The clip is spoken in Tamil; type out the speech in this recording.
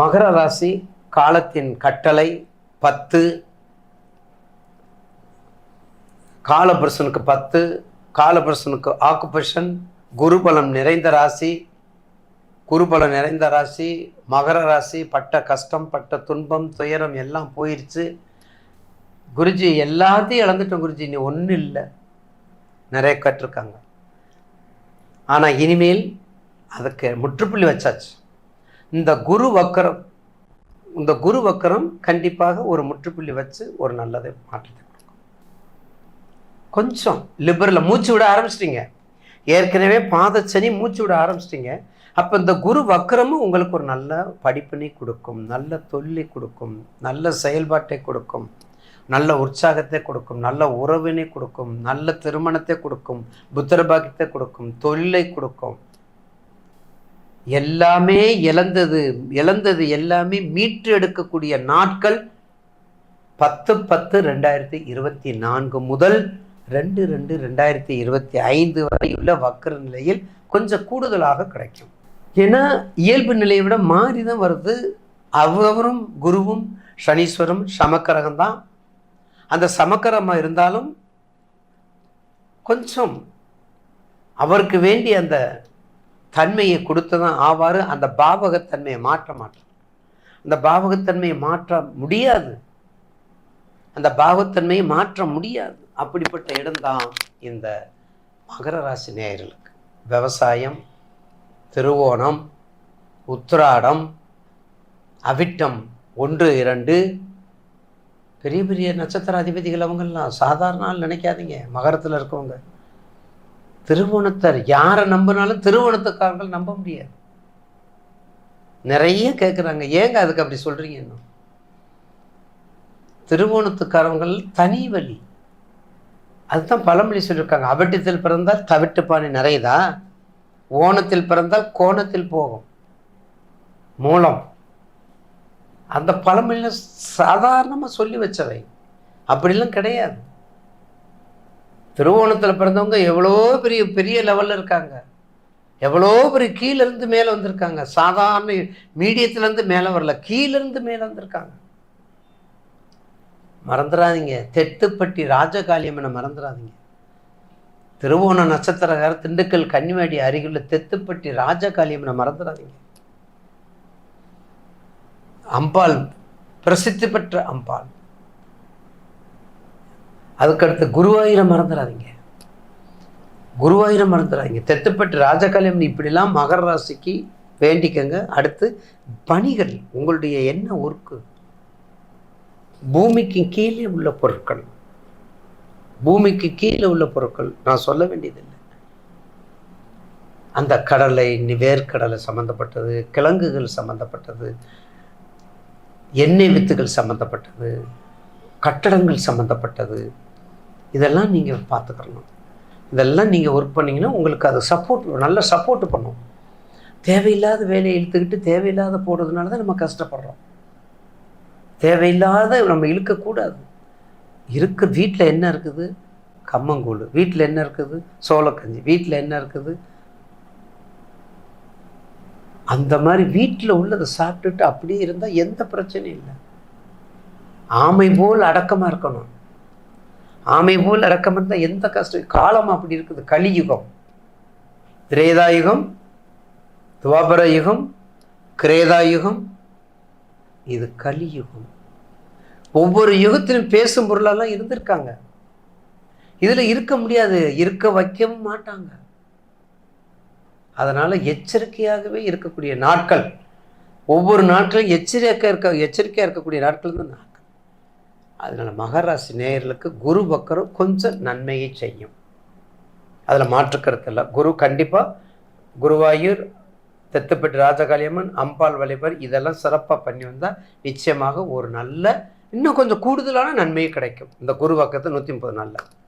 மகர ராசி காலத்தின் கட்டளை பத்து காலபுருஷனுக்கு பத்து காலபுருஷனுக்கு ஆக்குபேஷன் குருபலம் நிறைந்த ராசி குருபலம் நிறைந்த ராசி மகர ராசி பட்ட கஷ்டம் பட்ட துன்பம் துயரம் எல்லாம் போயிடுச்சு குருஜி எல்லாத்தையும் இழந்துட்டோம் குருஜி நீ ஒன்றும் இல்லை. நிறைய கற்றுருக்காங்க ஆனால் இனிமேல் அதுக்கு முற்றுப்புள்ளி வச்சாச்சு. இந்த குரு வக்கரம் இந்த குரு வக்கரம் கண்டிப்பாக ஒரு முற்றுப்புள்ளி வச்சு ஒரு நல்லதை மாற்றத்தை கொடுக்கும் கொஞ்சம் லிபரலில் மூச்சு விட ஆரம்பிச்சிட்டிங்க. ஏற்கனவே பாதச்சனி மூச்சு விட ஆரம்பிச்சிட்டிங்க. அப்போ இந்த குரு வக்கரமும் உங்களுக்கு ஒரு நல்ல படிப்பினை கொடுக்கும் நல்ல தொல்லை கொடுக்கும் நல்ல செயல்பாட்டை கொடுக்கும் நல்ல உற்சாகத்தை கொடுக்கும் நல்ல உறவினை கொடுக்கும் நல்ல திருமணத்தை கொடுக்கும் புத்திர பாக்கியத்தை கொடுக்கும் தொழிலை கொடுக்கும். எல்லாமே இழந்தது இழந்தது எல்லாமே மீட்டு எடுக்கக்கூடிய நாட்கள் பத்து பத்து ரெண்டாயிரத்தி இருபத்தி நான்கு முதல் ரெண்டு ரெண்டு ரெண்டாயிரத்தி இருபத்தி ஐந்து வரை உள்ள வக்கர நிலையில் கொஞ்சம் கூடுதலாக கிடைக்கும். ஏன்னா இயல்பு நிலையை விட மாறி தான் வருது. அவரும் குருவும் சனீஸ்வரம் சமக்கரகம் தான். அந்த சமக்கரமாக இருந்தாலும் கொஞ்சம் அவருக்கு வேண்டிய அந்த தன்மையை கொடுத்ததான் ஆவார் அந்த பாவகத்தன்மையை மாற்ற மாட்டார். அந்த பாவகத்தன்மையை மாற்ற முடியாது. அந்த பாவத்தன்மையை மாற்ற முடியாது. அப்படிப்பட்ட இடம்தான் இந்த மகர ராசி நேயர்களுக்கு. விவசாயம் திருவோணம் உத்திராடம் அவிட்டம் ஒன்று இரண்டு. பெரிய பெரிய நட்சத்திர அதிபதிகள் அவங்கெல்லாம் சாதாரண நினைக்காதீங்க. மகரத்தில் இருக்கவங்க. திருவோணத்தார் யாரை நம்பினாலும் திருவோணத்துக்காரர்கள் நம்ப முடியாது. நிறைய கேட்குறாங்க ஏங்க அதுக்கு அப்படி சொல்கிறீங்க இன்னும்? திருவோணத்துக்காரவங்கள் தனி வழி. அதுதான் பழமொழி சொல்லியிருக்காங்க. அவட்டத்தில் பிறந்தால் தவிட்டு பானை நிறையதா? ஓணத்தில் பிறந்தால் கோணத்தில் போகும். மூலம். அந்த பழமொழியில் சாதாரணமாக சொல்லி வச்சவை. அப்படிலாம் கிடையாது. திருவோணத்தில் பிறந்தவங்க எவ்வளோ பெரிய பெரிய லெவலில் இருக்காங்க. எவ்வளோ பெரிய கீழேருந்து மேலே வந்திருக்காங்க. சாதாரண மீடியத்துலேருந்து மேலே வரல கீழேருந்து மேலே வந்திருக்காங்க. மறந்துடாதீங்க தெத்துப்பட்டி ராஜகாளியம்மனை மறந்துடாதீங்க திருவோண நட்சத்திரகார திண்டுக்கல் கன்னிவாடி அருகில் தெத்துப்பட்டி ராஜகாளியம்மனை மறந்துடாதீங்க அம்பாள் பிரசித்தி பெற்ற அம்பாள். அதுக்கடுத்து குருவாயூரை மறந்துடாதீங்க குருவாயூரை மறந்துடாதீங்க தெத்துப்பட்டு ராஜகாலியம் இப்படிலாம் மகர ராசிக்கு வேண்டிக்கங்க. அடுத்து பணிகள் உங்களுடைய என்ன ஒர்க்கு பூமிக்கு கீழே உள்ள பொருட்கள். பூமிக்கு கீழே உள்ள பொருட்கள். நான் சொல்ல வேண்டியதில்லை. அந்த கடலை வேர்க்கடலை சம்மந்தப்பட்டது கிழங்குகள் சம்மந்தப்பட்டது எண்ணெய் வித்துகள் சம்மந்தப்பட்டது கட்டடங்கள் சம்மந்தப்பட்டது இதெல்லாம் நீங்கள் பார்த்துக்கணும். இதெல்லாம் நீங்கள் ஒர்க் பண்ணிங்கன்னா உங்களுக்கு அது சப்போர்ட் நல்ல சப்போர்ட் பண்ணும். தேவையில்லாத வேலையை இழுத்துக்கிட்டு தேவையில்லாத போடுறதுனால தான் நம்ம கஷ்டப்படுறோம். தேவையில்லாத நம்ம இழுக்கக்கூடாது. இருக்க வீட்டில் என்ன இருக்குது? கம்மங்கூழ். வீட்டில் என்ன இருக்குது? சோளக்கஞ்சி. வீட்டில் என்ன இருக்குது? அந்த மாதிரி வீட்டில் உள்ளதை சாப்பிட்டுட்டு அப்படியே இருந்தால் எந்த பிரச்சனையும் இல்லை. ஆமை போல் அடக்கமாக இருக்கணும். ஆமை போல் அடக்கம் இருந்தால் எந்த கஷ்டம்? காலம் அப்படி இருக்குது. கலியுகம். திரேதாயுகம் துவாபர யுகம் கிரேதாயுகம். இது கலியுகம். ஒவ்வொரு யுகத்திலும் பேசும் பொருளெல்லாம் இருந்திருக்காங்க. இதில் இருக்க முடியாது. இருக்க வைக்கவும் மாட்டாங்க. அதனால் எச்சரிக்கையாகவே இருக்கக்கூடிய நாட்கள். ஒவ்வொரு நாட்களும் எச்சரிக்கை இருக்க எச்சரிக்கையாக இருக்கக்கூடிய நாட்கள் தான். அதனால் மகராசி நேயர்களுக்கு குரு பக்கரும் கொஞ்சம் நன்மையை செய்யும். அதில் மாற்றுக்கருத்து இல்லை. குரு கண்டிப்பாக குருவாயூர் தெத்துப்பட்டு ராஜகாளியம்மன் அம்பாள் வழிபாடு இதெல்லாம் சிறப்பாக பண்ணி வந்தால் நிச்சயமாக ஒரு நல்ல இன்னும் கொஞ்சம் கூடுதலான நன்மையை கிடைக்கும். இந்த குரு பக்கத்தை நூற்றி முப்பது நாளில்.